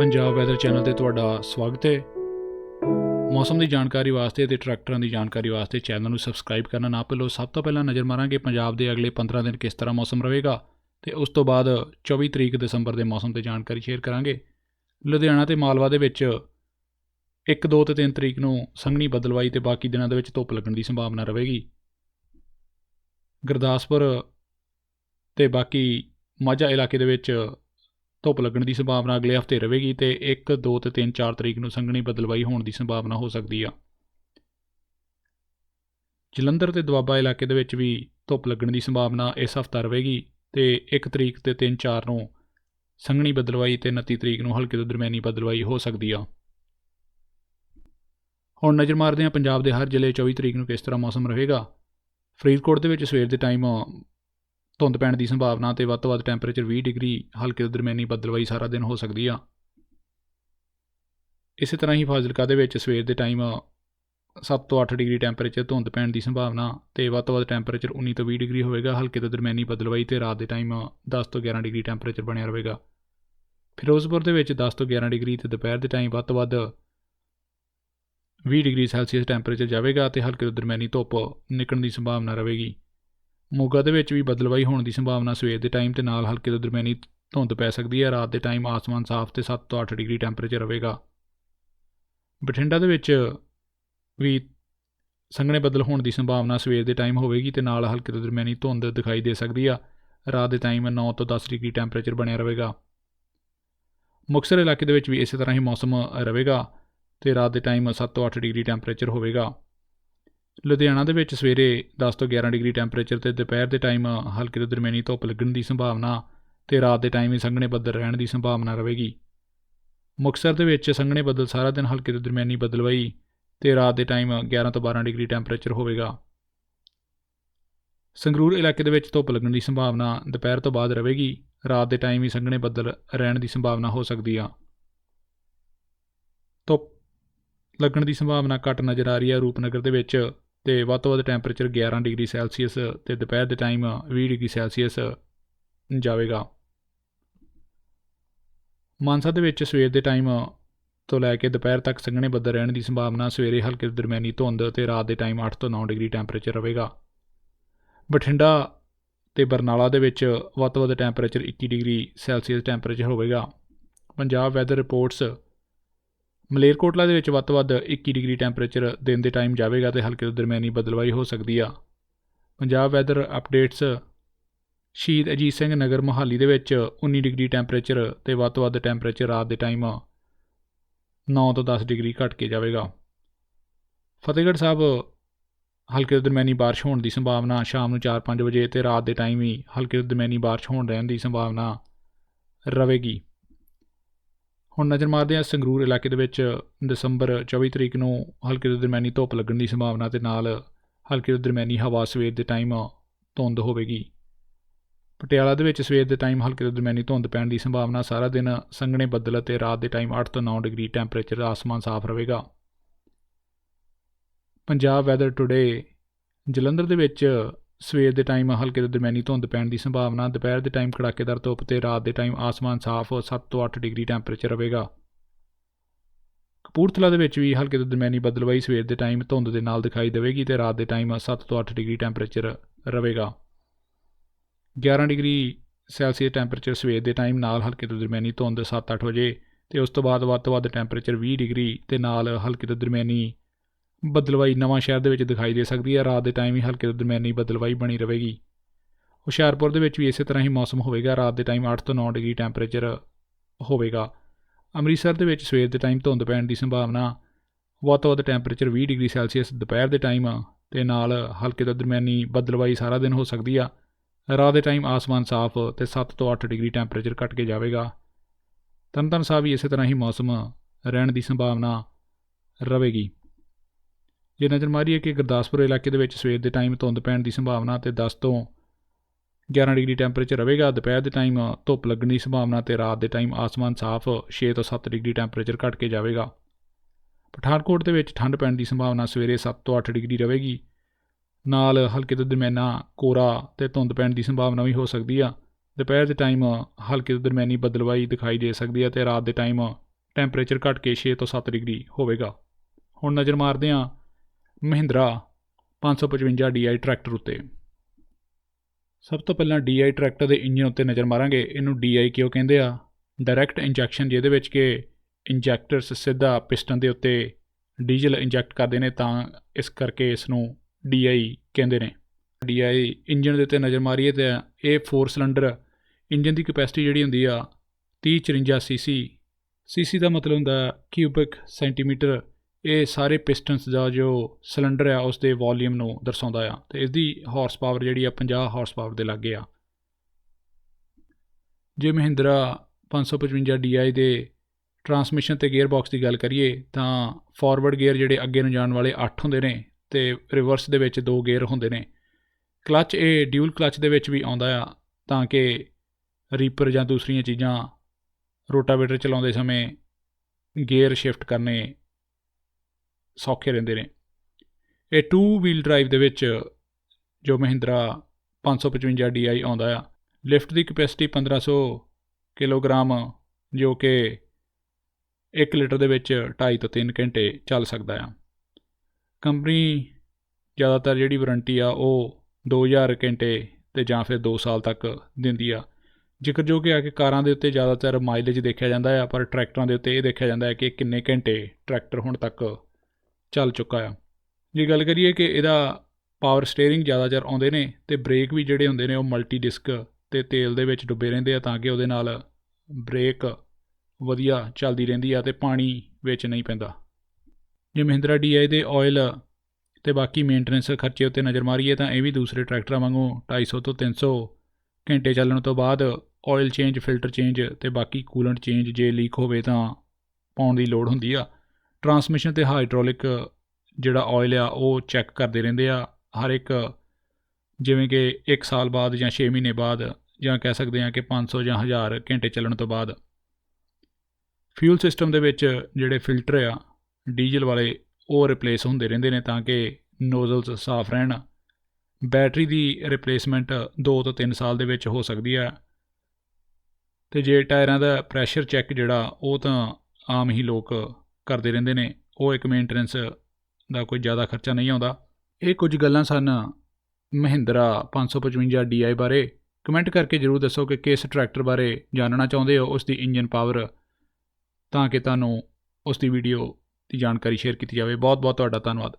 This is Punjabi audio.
ਪੰਜਾਬ ਵੈਦਰ ਚੈਨਲ ਤੇ ਤੁਹਾਡਾ ਸਵਾਗਤ ਹੈ। ਮੌਸਮ ਦੀ ਜਾਣਕਾਰੀ ਵਾਸਤੇ ਤੇ ਟਰੈਕਟਰਾਂ ਦੀ ਜਾਣਕਾਰੀ ਵਾਸਤੇ ਚੈਨਲ ਨੂੰ ਸਬਸਕ੍ਰਾਈਬ ਕਰਨਾ ਨਾ ਭੁੱਲੋ। ਸਭ ਤੋਂ ਪਹਿਲਾਂ ਨਜ਼ਰ ਮਾਰਾਂਗੇ ਪੰਜਾਬ ਦੇ ਅਗਲੇ 15 ਦਿਨ ਕਿਸ ਤਰ੍ਹਾਂ ਮੌਸਮ ਰਹੇਗਾ ਤੇ ਉਸ ਤੋਂ ਬਾਅਦ 24 ਤਰੀਕ ਦਸੰਬਰ ਦੇ ਮੌਸਮ ਤੇ ਜਾਣਕਾਰੀ ਸ਼ੇਅਰ ਕਰਾਂਗੇ। ਲੁਧਿਆਣਾ ਤੇ ਮਾਲਵਾ ਦੇ ਵਿੱਚ 1 2 ਤੇ 3 ਤਰੀਕ ਨੂੰ ਸੰਘਣੀ ਬਦਲਵਾਈ ਤੇ ਬਾਕੀ ਦਿਨਾਂ ਦੇ ਵਿੱਚ ਧੁੱਪ ਲੱਗਣ ਦੀ ਸੰਭਾਵਨਾ ਰਹੇਗੀ। ਗੁਰਦਾਸਪੁਰ ਤੇ ਬਾਕੀ ਮਾਝਾ ਇਲਾਕੇ ਦੇ ਵਿੱਚ ਧੁੱਪ ਲੱਗਣ ਦੀ ਸੰਭਾਵਨਾ ਅਗਲੇ ਹਫ਼ਤੇ ਰਹੇਗੀ ਤੇ 1 2 ਤੇ 3 4 ਤਰੀਕ ਨੂੰ ਸੰਘਣੀ ਬਦਲਵਾਈ ਹੋਣ ਦੀ ਸੰਭਾਵਨਾ ਹੋ ਸਕਦੀ ਆ। ਜਲੰਧਰ ਤੇ ਦੁਆਬਾ ਇਲਾਕੇ ਦੇ ਵਿੱਚ ਵੀ ਧੁੱਪ ਲੱਗਣ ਦੀ ਸੰਭਾਵਨਾ ਇਸ ਹਫਤਾ ਰਹੇਗੀ ਤੇ 1 ਤਰੀਕ ਤੇ 3 4 ਨੂੰ ਸੰਘਣੀ ਬਦਲਵਾਈ ਤੇ 29 ਤਰੀਕ ਨੂੰ ਹਲਕੀ ਤੋਂ ਦਰਮਿਆਨੀ ਬਦਲਵਾਈ ਹੋ ਸਕਦੀ ਆ। ਹੁਣ ਨਜ਼ਰ ਮਾਰਦੇ ਹਾਂ ਪੰਜਾਬ ਦੇ ਹਰ ਜ਼ਿਲ੍ਹੇ 24 ਤਰੀਕ ਨੂੰ ਕਿਸ ਤਰ੍ਹਾਂ ਮੌਸਮ ਰਹੇਗਾ। ਫਰੀਦਕੋਟ ਦੇ ਵਿੱਚ ਸਵੇਰ ਦੇ ਟਾਈਮ ਧੁੰਦ ਪੈਣ ਦੀ ਸੰਭਾਵਨਾ ਤੇ ਵੱਧ ਤੋਂ ਵੱਧ ਟੈਂਪਰੇਚਰ 20 ਡਿਗਰੀ, ਹਲਕੇ ਤੋਂ ਦਰਮਿਆਨੀ ਬੱਦਲਵਾਈ ਸਾਰਾ ਦਿਨ ਹੋ ਸਕਦੀ ਆ। ਇਸੇ ਤਰ੍ਹਾਂ ਹੀ ਫਾਜ਼ਿਲਕਾ ਦੇ ਵਿੱਚ ਸਵੇਰ ਦੇ ਟਾਈਮ 7 ਤੋਂ 8 ਡਿਗਰੀ ਟੈਂਪਰੇਚਰ ਧੁੰਦ ਪੈਣ ਦੀ ਸੰਭਾਵਨਾ ਤੇ ਵੱਧ ਤੋਂ ਵੱਧ ਟੈਂਪਰੇਚਰ 19 ਤੋਂ 20 ਡਿਗਰੀ ਹੋਵੇਗਾ, ਹਲਕੇ ਤੋਂ ਦਰਮਿਆਨੀ ਬੱਦਲਵਾਈ ਤੇ ਰਾਤ ਦੇ ਟਾਈਮ 10 ਤੋਂ 11 ਡਿਗਰੀ ਟੈਂਪਰੇਚਰ ਬਣਿਆ ਰਹੇਗਾ। ਫਿਰੋਜ਼ਪੁਰ ਦੇ ਵਿੱਚ 10 ਤੋਂ 11 ਡਿਗਰੀ ਤੇ ਦੁਪਹਿਰ ਦੇ ਟਾਈਮ ਵੱਧ ਤੋਂ ਵੱਧ 20 ਡਿਗਰੀ ਸੈਲਸੀਅਸ ਟੈਂਪਰੇਚਰ ਜਾਵੇਗਾ ਤੇ ਹਲਕੇ ਤੋਂ ਦਰਮਿਆਨੀ ਧੁੱਪ ਨਿਕਲਣ ਦੀ ਸੰਭਾਵਨਾ ਰਹੇਗੀ। ਮੋਗਾ ਦੇ ਵਿੱਚ ਵੀ ਬਦਲਵਾਈ ਹੋਣ ਦੀ ਸੰਭਾਵਨਾ ਸਵੇਰ ਦੇ ਟਾਈਮ ਤੇ ਨਾਲ ਹਲਕੇ ਤੋਂ ਦਰਮਿਆਨੀ ਧੁੰਦ ਪੈ ਸਕਦੀ ਹੈ। ਰਾਤ ਦੇ ਟਾਈਮ ਆਸਮਾਨ ਸਾਫ਼ ਤੇ 7 ਤੋਂ 8 ਡਿਗਰੀ ਟੈਂਪਰੇਚਰ ਰਹੇਗਾ। ਬਠਿੰਡਾ ਦੇ ਵਿੱਚ ਵੀ ਸੰਘਣੇ ਬੱਦਲ ਹੋਣ ਦੀ ਸੰਭਾਵਨਾ ਸਵੇਰ ਦੇ ਟਾਈਮ ਹੋਵੇਗੀ ਤੇ ਨਾਲ ਹਲਕੇ ਤੋਂ ਦਰਮਿਆਨੀ ਧੁੰਦ ਦਿਖਾਈ ਦੇ ਸਕਦੀ ਆ। ਰਾਤ ਦੇ ਟਾਈਮ 9 ਤੋਂ 10 ਡਿਗਰੀ ਟੈਂਪਰੇਚਰ ਬਣਿਆ ਰਹੇਗਾ। ਮੁਕਤਸਰ ਇਲਾਕੇ ਦੇ ਵਿੱਚ ਵੀ ਇਸੇ ਤਰ੍ਹਾਂ ਹੀ ਮੌਸਮ ਰਹੇਗਾ ਤੇ ਰਾਤ ਦੇ ਟਾਈਮ 7 ਤੋਂ 8 ਡਿਗਰੀ ਟੈਂਪਰੇਚਰ ਹੋਵੇਗਾ। ਲੁਧਿਆਣਾ ਦੇ ਵਿੱਚ ਸਵੇਰੇ 10 ਤੋਂ 11 ਡਿਗਰੀ ਟੈਂਪਰੇਚਰ ਤੇ ਦੁਪਹਿਰ ਦੇ ਟਾਈਮ ਹਲਕੇ ਤੋਂ ਦਰਮਿਆਨੀ ਧੁੱਪ ਲੱਗਣ ਦੀ ਸੰਭਾਵਨਾ ਤੇ ਰਾਤ ਦੇ ਟਾਈਮ ਵੀ ਸੰਘਣੇ ਬੱਦਲ ਰਹਿਣ ਦੀ ਸੰਭਾਵਨਾ ਰਹੇਗੀ। ਮੁਕਤਸਰ ਦੇ ਵਿੱਚ ਸੰਘਣੇ ਬੱਦਲ ਸਾਰਾ ਦਿਨ ਹਲਕੇ ਤੋਂ ਦਰਮਿਆਨੀ ਬਦਲਵਾਈ ਤੇ ਰਾਤ ਦੇ ਟਾਈਮ 11 ਤੋਂ 12 ਡਿਗਰੀ ਟੈਂਪਰੇਚਰ ਹੋਵੇਗਾ। ਸੰਗਰੂਰ ਇਲਾਕੇ ਦੇ ਵਿੱਚ ਧੁੱਪ ਲੱਗਣ ਦੀ ਸੰਭਾਵਨਾ ਦੁਪਹਿਰ ਤੋਂ ਬਾਅਦ ਰਹੇਗੀ। ਰਾਤ ਦੇ ਟਾਈਮ ਹੀ ਸੰਘਣੇ ਬੱਦਲ ਰਹਿਣ ਦੀ ਸੰਭਾਵਨਾ ਹੋ ਸਕਦੀ ਆ। ਧੁੱਪ ਲੱਗਣ ਦੀ ਸੰਭਾਵਨਾ ਘੱਟ ਨਜ਼ਰ ਆ ਰਹੀ ਹੈ ਰੂਪਨਗਰ ਦੇ ਵਿੱਚ ਤੇ ਵੱਧ ਤੋਂ ਵੱਧ ਟੈਂਪਰੇਚਰ 11 ਡਿਗਰੀ ਸੈਲਸੀਅਸ ਤੇ ਦੁਪਹਿਰ ਦੇ ਟਾਈਮ 20 ਡਿਗਰੀ ਸੈਲਸੀਅਸ ਜਾਵੇਗਾ। ਮਾਨਸਾ ਦੇ ਵਿੱਚ ਸਵੇਰ ਦੇ ਟਾਈਮ ਤੋਂ ਲੈ ਕੇ ਦੁਪਹਿਰ ਤੱਕ ਸੰਘਣੇ ਬੱਦਲ ਰਹਿਣ ਦੀ ਸੰਭਾਵਨਾ ਸਵੇਰੇ ਹਲਕੇ ਦਰਮਿਆਨੀ ਧੁੰਦ ਤੇ ਰਾਤ ਦੇ ਟਾਈਮ 8 ਤੋਂ 9 ਡਿਗਰੀ ਟੈਂਪਰੇਚਰ ਰਹੇਗਾ। ਬਠਿੰਡਾ ਤੇ ਬਰਨਾਲਾ ਦੇ ਵਿੱਚ ਵੱਧ ਤੋਂ ਵੱਧ ਟੈਂਪਰੇਚਰ 21 ਡਿਗਰੀ ਸੈਲਸੀਅਸ ਟੈਂਪਰੇਚਰ ਹੋਵੇਗਾ। ਪੰਜਾਬ ਵੈਦਰ ਰਿਪੋਰਟਸ ਮਲੇਰਕੋਟਲਾ ਦੇ ਵਿੱਚ ਵੱਧ ਤੋਂ ਵੱਧ 21 ਡਿਗਰੀ ਟੈਂਪਰੇਚਰ ਦਿਨ ਦੇ ਟਾਈਮ ਜਾਵੇਗਾ ਤੇ ਹਲਕੇ ਤੋਂ ਦਰਮਿਆਨੀ ਬਦਲਵਾਈ ਹੋ ਸਕਦੀ ਆ। ਪੰਜਾਬ ਵੈਦਰ ਅਪਡੇਟਸ ਸ਼ਹੀਦ ਅਜੀਤ ਸਿੰਘ ਨਗਰ ਮੋਹਾਲੀ ਦੇ ਵਿੱਚ 19 ਡਿਗਰੀ ਟੈਂਪਰੇਚਰ ਤੇ ਵੱਧ ਤੋਂ ਵੱਧ ਟੈਂਪਰੇਚਰ ਰਾਤ ਦੇ ਟਾਈਮ 9 ਤੋਂ 10 ਡਿਗਰੀ ਘਟ ਕੇ ਜਾਵੇਗਾ। ਫਤਿਹਗੜ੍ਹ ਸਾਹਿਬ, ਹਲਕੇ ਤੋਂ ਦਰਮਿਆਨੀ ਬਾਰਿਸ਼ ਹੋਣ ਦੀ ਸੰਭਾਵਨਾ ਸ਼ਾਮ ਨੂੰ 4-5 ਵਜੇ ਤੇ ਰਾਤ ਦੇ ਟਾਈਮ ਹੀ ਹਲਕੇ ਤੋਂ ਦਰਮਿਆਨੀ ਬਾਰਿਸ਼ ਹੋਣ ਰਹਿਣ ਦੀ ਸੰਭਾਵਨਾ ਰਹੇਗੀ ਹੁਣ ਨਜ਼ਰ ਮਾਰਦੇ ਹਾਂ ਸੰਗਰੂਰ ਇਲਾਕੇ ਦੇ ਵਿੱਚ ਦਸੰਬਰ 24 ਤਰੀਕ ਨੂੰ ਹਲਕੇ ਤੋਂ ਦਰਮਿਆਨੀ ਧੁੱਪ ਲੱਗਣ ਦੀ ਸੰਭਾਵਨਾ ਤੇ ਨਾਲ ਹਲਕੇ ਤੋਂ ਦਰਮਿਆਨੀ ਹਵਾ ਸਵੇਰ ਦੇ ਟਾਈਮ ਧੁੰਦ ਹੋਵੇਗੀ। ਪਟਿਆਲਾ ਦੇ ਵਿੱਚ ਸਵੇਰ ਦੇ ਟਾਈਮ ਹਲਕੇ ਤੋਂ ਦਰਮਿਆਨੀ ਧੁੰਦ ਪੈਣ ਦੀ ਸੰਭਾਵਨਾ ਸਾਰਾ ਦਿਨ ਸੰਘਣੇ ਬੱਦਲ ਅਤੇ ਰਾਤ ਦੇ ਟਾਈਮ 8 ਤੋਂ 9 ਡਿਗਰੀ ਟੈਂਪਰੇਚਰ ਆਸਮਾਨ ਸਾਫ਼ ਰਹੇਗਾ। ਪੰਜਾਬ ਵੈਦਰ ਟੁਡੇ ਜਲੰਧਰ ਦੇ ਵਿੱਚ ਸਵੇਰ ਦੇ ਟਾਈਮ ਹਲਕੇ ਤੋਂ ਦਰਮਿਆਨੀ ਧੁੰਦ ਪੈਣ ਦੀ ਸੰਭਾਵਨਾ, ਦੁਪਹਿਰ ਦੇ ਟਾਈਮ ਕੜਾਕੇਦਾਰ ਧੁੱਪ ਤੇ ਰਾਤ ਦੇ ਟਾਈਮ ਆਸਮਾਨ ਸਾਫ਼ 7 ਤੋਂ 8 ਡਿਗਰੀ ਟੈਂਪਰੇਚਰ ਰਹੇਗਾ। ਕਪੂਰਥਲਾ ਦੇ ਵਿੱਚ ਵੀ ਹਲਕੇ ਤੋਂ ਦਰਮਿਆਨੀ ਬਦਲਵਾਈ ਸਵੇਰ ਦੇ ਟਾਈਮ ਧੁੰਦ ਦੇ ਨਾਲ ਦਿਖਾਈ ਦੇਵੇਗੀ ਤੇ ਰਾਤ ਦੇ ਟਾਈਮ 7 ਤੋਂ 8 ਡਿਗਰੀ ਟੈਂਪਰੇਚਰ ਰਹੇਗਾ। 11 ਡਿਗਰੀ ਸੈਲਸੀਅਸ ਟੈਂਪਰੇਚਰ ਸਵੇਰ ਦੇ ਟਾਈਮ ਨਾਲ ਹਲਕੇ ਤੋਂ ਦਰਮਿਆਨੀ ਧੁੰਦ 7-8 ਵਜੇ ਤੇ ਉਸ ਤੋਂ ਬਾਅਦ ਵੱਧ ਤੋਂ ਵੱਧ ਟੈਂਪਰੇਚਰ 20 ਡਿਗਰੀ ਤੇ ਨਾਲ ਹਲਕੇ ਤੋਂ ਦਰਮਿਆਨੀ ਬਦਲਵਾਈ ਨਵਾਂ ਸ਼ਹਿਰ ਦੇ ਵਿੱਚ ਦਿਖਾਈ ਦੇ ਸਕਦੀ ਹੈ। ਰਾਤ ਦੇ ਟਾਈਮ ਹੀ ਹਲਕੇ ਤੋਂ ਦਰਮਿਆਨੀ ਬਦਲਵਾਈ ਬਣੀ ਰਹੇਗੀ। ਹੁਸ਼ਿਆਰਪੁਰ ਦੇ ਵਿੱਚ ਵੀ ਇਸੇ ਤਰ੍ਹਾਂ ਹੀ ਮੌਸਮ ਹੋਵੇਗਾ। ਰਾਤ ਦੇ ਟਾਈਮ 8 ਤੋਂ 9 ਡਿਗਰੀ ਟੈਂਪਰੇਚਰ ਹੋਵੇਗਾ। ਅੰਮ੍ਰਿਤਸਰ ਦੇ ਵਿੱਚ ਸਵੇਰ ਦੇ ਟਾਈਮ ਧੁੰਦ ਪੈਣ ਦੀ ਸੰਭਾਵਨਾ ਵੱਧ ਤੋਂ ਵੱਧ ਟੈਂਪਰੇਚਰ 20 ਡਿਗਰੀ ਸੈਲਸੀਅਸ, ਦੁਪਹਿਰ ਦੇ ਟਾਈਮ ਤੇ ਨਾਲ ਹਲਕੇ ਤੋਂ ਦਰਮਿਆਨੀ ਬਦਲਵਾਈ ਸਾਰਾ ਦਿਨ ਹੋ ਸਕਦੀ ਆ। ਰਾਤ ਦੇ ਟਾਈਮ ਆਸਮਾਨ ਸਾਫ਼ ਤੇ 7 ਤੋਂ 8 ਡਿਗਰੀ ਟੈਂਪਰੇਚਰ ਘਟ ਕੇ ਜਾਵੇਗਾ। ਤਰਨਤਾਰਨ ਸਾਹਿਬ ਵੀ ਇਸੇ ਤਰ੍ਹਾਂ ਹੀ ਮੌਸਮ ਰਹਿਣ ਦੀ ਸੰਭਾਵਨਾ ਰਹੇਗੀ। ਜੇ ਨਜ਼ਰ ਮਾਰੀਏ ਕਿ ਗੁਰਦਾਸਪੁਰ ਇਲਾਕੇ ਦੇ ਵਿੱਚ ਸਵੇਰ ਦੇ ਟਾਈਮ ਧੁੰਦ ਪੈਣ ਦੀ ਸੰਭਾਵਨਾ ਤੇ 10 ਤੋਂ 11 ਡਿਗਰੀ ਟੈਂਪਰੇਚਰ ਰਹੇਗਾ, ਦੁਪਹਿਰ ਦੇ ਟਾਈਮ ਧੁੱਪ ਲੱਗਣ ਦੀ ਸੰਭਾਵਨਾ ਤੇ ਰਾਤ ਦੇ ਟਾਈਮ ਆਸਮਾਨ ਸਾਫ਼ 6 ਤੋਂ 7 ਡਿਗਰੀ ਟੈਂਪਰੇਚਰ ਘਟ ਕੇ ਜਾਵੇਗਾ। ਪਠਾਨਕੋਟ ਦੇ ਵਿੱਚ ਠੰਡ ਪੈਣ ਦੀ ਸੰਭਾਵਨਾ ਸਵੇਰੇ 7 ਤੋਂ 8 ਡਿਗਰੀ ਰਹੇਗੀ। ਨਾਲ ਹਲਕੇ ਤੋਂ ਦਰਮਿਆਨਾ ਕੋਰਾ ਤੇ ਧੁੰਦ ਪੈਣ ਦੀ ਸੰਭਾਵਨਾ ਵੀ ਹੋ ਸਕਦੀ ਆ। ਦੁਪਹਿਰ ਦੇ ਟਾਈਮ ਹਲਕੇ ਤੋਂ ਦਰਮਿਆਨੀ ਬਦਲਵਾਈ ਦਿਖਾਈ ਦੇ ਸਕਦੀ ਹੈ ਤੇ ਰਾਤ ਦੇ ਟਾਈਮ ਟੈਂਪਰੇਚਰ ਘਟ ਕੇ 6 ਤੋਂ 7 ਡਿਗਰੀ ਹੋਵੇਗਾ। ਹੁਣ ਨਜ਼ਰ ਮਾਰਦੇ ਹਾਂ ਮਹਿੰਦਰਾ 555 DI ਟਰੈਕਟਰ ਉੱਤੇ। ਸਭ ਤੋਂ ਪਹਿਲਾਂ DI ਟਰੈਕਟਰ ਦੇ ਇੰਜਨ ਉੱਤੇ ਨਜ਼ਰ ਮਾਰਾਂਗੇ। ਇਹਨੂੰ DI ਕਿਉਂ ਕਹਿੰਦੇ ਆ? ਡਾਇਰੈਕਟ ਇੰਜੈਕਸ਼ਨ ਜਿਹਦੇ ਵਿੱਚ ਕਿ ਇੰਜੈਕਟਰਸ ਸਿੱਧਾ ਪਿਸਟਨ ਦੇ ਉੱਤੇ ਡੀਜ਼ਲ ਇੰਜੈਕਟ ਕਰਦੇ ਨੇ ਤਾਂ ਇਸ ਕਰਕੇ ਇਸ ਨੂੰ DI ਕਹਿੰਦੇ ਨੇ। DI ਇੰਜਨ ਦੇ ਉੱਤੇ ਨਜ਼ਰ ਮਾਰੀਏ ਤਾਂ ਇਹ 4 ਸਿਲੰਡਰ ਇੰਜਨ ਦੀ ਕਪੈਸਿਟੀ ਜਿਹੜੀ ਹੁੰਦੀ ਆ 30 54 ਸੀਸੀ ਸੀਸੀ ਦਾ ਮਤਲਬ ਹੁੰਦਾ ਕਿਊਬਿਕ ਸੈਂਟੀਮੀਟਰ ਇਹ ਸਾਰੇ ਪਿਸਟਨਸ ਦਾ ਜੋ ਸਿਲੰਡਰ ਆ ਉਸ ਦੇ ਵੋਲੀਅਮ ਨੂੰ ਦਰਸਾਉਂਦਾ ਆ ਤੇ ਇਸ ਦੀ ਹਾਰਸ ਪਾਵਰ ਜਿਹੜੀ ਆ 50 ਹਾਰਸ ਪਾਵਰ ਦੇ ਲਾਗੇ ਆ। ਜੇ ਮਹਿੰਦਰਾ 555 DI ਦੇ ਟਰਾਂਸਮਿਸ਼ਨ ਤੇ ਗੀਅਰ ਬਾਕਸ ਦੀ ਗੱਲ ਕਰੀਏ, ਤਾਂ ਫਾਰਵਰਡ ਗੇਅਰ ਜਿਹੜੇ ਅੱਗੇ ਨੂੰ ਜਾਣ ਵਾਲੇ 8 ਹੁੰਦੇ ਨੇ ਤੇ ਰਿਵਰਸ ਦੇ ਵਿੱਚ ਦੋ ਗੇਅਰ ਹੁੰਦੇ ਨੇ। ਕਲੱਚ ਇਹ ਡਿਊਲ ਕਲਚ ਦੇ ਵਿੱਚ ਵੀ ਆਉਂਦਾ ਆ, ਤਾਂ ਕਿ ਰੀਪਰ ਜਾਂ ਦੂਸਰੀਆਂ ਚੀਜ਼ਾਂ ਰੋਟਾਵੇਟਰ ਚਲਾਉਂਦੇ ਸਮੇਂ ਗੇਅਰ ਸ਼ਿਫਟ ਕਰਨੇ ਸੌਖੇ ਰਹਿੰਦੇ ਨੇ। ਇਹ 2 ਵੀਲ ਡਰਾਈਵ ਦੇ ਵਿੱਚ ਜੋ ਮਹਿੰਦਰਾ 555 DI ਆਉਂਦਾ ਆ, ਲਿਫਟ ਦੀ ਕਪੈਸਿਟੀ 1500 ਕਿਲੋਗ੍ਰਾਮ, ਜੋ ਕਿ 1 ਲੀਟਰ ਦੇ ਵਿੱਚ 2.5 ਤੋਂ 3 ਘੰਟੇ ਚੱਲ ਸਕਦਾ ਆ। ਕੰਪਨੀ ਜ਼ਿਆਦਾਤਰ ਜਿਹੜੀ ਵਾਰੰਟੀ ਆ, ਉਹ 2000 ਘੰਟੇ ਤੇ ਜਾਂ ਫਿਰ 2 ਸਾਲ ਤੱਕ ਦਿੰਦੀ ਆ। ਜ਼ਿਕਰਯੋਗ ਆ ਕਿ ਕਾਰਾਂ ਦੇ ਉੱਤੇ ਜ਼ਿਆਦਾਤਰ ਮਾਈਲੇਜ ਦੇਖਿਆ ਜਾਂਦਾ ਹੈ ਪਰ ਟਰੈਕਟਰਾਂ ਦੇ ਉੱਤੇ ਇਹ ਦੇਖਿਆ ਜਾਂਦਾ ਹੈ ਕਿ ਕਿੰਨੇ ਘੰਟੇ ਟਰੈਕਟਰ ਹੁਣ ਤੱਕ ਚੱਲ ਚੁੱਕਾ ਆ। ਜੇ ਗੱਲ ਕਰੀਏ ਕਿ ਇਹਦਾ ਪਾਵਰ ਸਟੀਅਰਿੰਗ ਜ਼ਿਆਦਾਤਰ ਆਉਂਦੇ ਨੇ ਤੇ ਬ੍ਰੇਕ ਵੀ ਜਿਹੜੇ ਹੁੰਦੇ ਨੇ ਉਹ ਮਲਟੀ ਡਿਸਕ ਤੇ ਤੇਲ ਦੇ ਵਿੱਚ ਡੁੱਬੇ ਰਹਿੰਦੇ ਆ ਤਾਂ ਕਿ ਉਹਦੇ ਨਾਲ ਬ੍ਰੇਕ ਵਧੀਆ ਚੱਲਦੀ ਰਹਿੰਦੀ ਆ ਤੇ ਪਾਣੀ ਵਿੱਚ ਨਹੀਂ ਪੈਂਦਾ। ਜੇ ਮਹਿੰਦਰਾ DI ਦੇ ਆਇਲ ਤੇ ਬਾਕੀ ਮੇਨਟੇਨੈਂਸ ਖਰਚੇ ਉੱਤੇ ਨਜ਼ਰ ਮਾਰੀਏ ਤਾਂ ਇਹ ਵੀ ਦੂਸਰੇ ਟਰੈਕਟਰਾਂ ਵਾਂਗੂ 250 ਤੋਂ 300 ਘੰਟੇ ਚੱਲਣ ਤੋਂ ਬਾਅਦ ਆਇਲ ਚੇਂਜ ਫਿਲਟਰ ਚੇਂਜ ਤੇ ਬਾਕੀ ਕੂਲੈਂਟ ਚੇਂਜ ਜੇ ਲੀਕ ਹੋਵੇ ਤਾਂ ਪਾਉਣ ਦੀ ਲੋੜ ਹੁੰਦੀ ਆ। ਟਰਾਂਸਮਿਸ਼ਨ ਤੇ ਹਾਈਡ੍ਰੋਲਿਕ ਜਿਹੜਾ ਆਇਲ ਆ, ਉਹ ਚੈੱਕ ਕਰਦੇ ਰਹਿੰਦੇ ਆ। ਹਰ ਇੱਕ, ਜਿਵੇਂ ਕਿ 1 ਸਾਲ ਬਾਅਦ ਜਾਂ 6 ਮਹੀਨੇ ਬਾਅਦ ਜਾਂ ਕਹਿ ਸਕਦੇ ਆ ਕਿ 500 ਜਾਂ 1000 ਘੰਟੇ ਚੱਲਣ ਤੋਂ ਬਾਅਦ ਫਿਊਲ ਸਿਸਟਮ ਦੇ ਵਿੱਚ ਜਿਹੜੇ ਫਿਲਟਰ ਆ ਡੀਜ਼ਲ ਵਾਲੇ, ਉਹ ਰਿਪਲੇਸ ਹੁੰਦੇ ਰਹਿੰਦੇ ਨੇ ਤਾਂ ਕਿ ਨੋਜ਼ਲਸ ਸਾਫ਼ ਰਹਿਣ। ਬੈਟਰੀ ਦੀ ਰਿਪਲੇਸਮੈਂਟ 2 ਤੋਂ 3 ਸਾਲ ਦੇ ਵਿੱਚ ਹੋ ਸਕਦੀ ਹੈ ਤੇ ਜੇ ਟਾਇਰਾਂ ਦਾ ਪ੍ਰੈਸ਼ਰ ਚੈੱਕ ਜਿਹੜਾ, ਉਹ ਤਾਂ ਆਮ ਹੀ ਲੋਕ ਕਰਦੇ ਰਹਿੰਦੇ ਨੇ, ਉਹ ਇੱਕ ਮੇਨਟੇਨੈਂਸ ਦਾ ਕੋਈ ਜ਼ਿਆਦਾ ਖਰਚਾ ਨਹੀਂ ਆਉਂਦਾ। ਇਹ ਕੁਝ ਗੱਲਾਂ ਸਨ ਮਹਿੰਦਰਾ 555 DI ਬਾਰੇ। ਕਮੈਂਟ ਕਰਕੇ ਜਰੂਰ ਦੱਸੋ ਕਿ ਕਿਸ ਟਰੈਕਟਰ ਬਾਰੇ ਜਾਣਨਾ ਚਾਹੁੰਦੇ ਹੋ ਉਸ ਦੀ ਇੰਜਨ ਪਾਵਰ, ਤਾਂ ਕਿ ਤੁਹਾਨੂੰ ਉਸ ਦੀ ਵੀਡੀਓ ਦੀ ਜਾਣਕਾਰੀ ਸ਼ੇਅਰ ਕੀਤੀ ਜਾਵੇ। ਬਹੁਤ ਬਹੁਤ ਤੁਹਾਡਾ ਧੰਨਵਾਦ।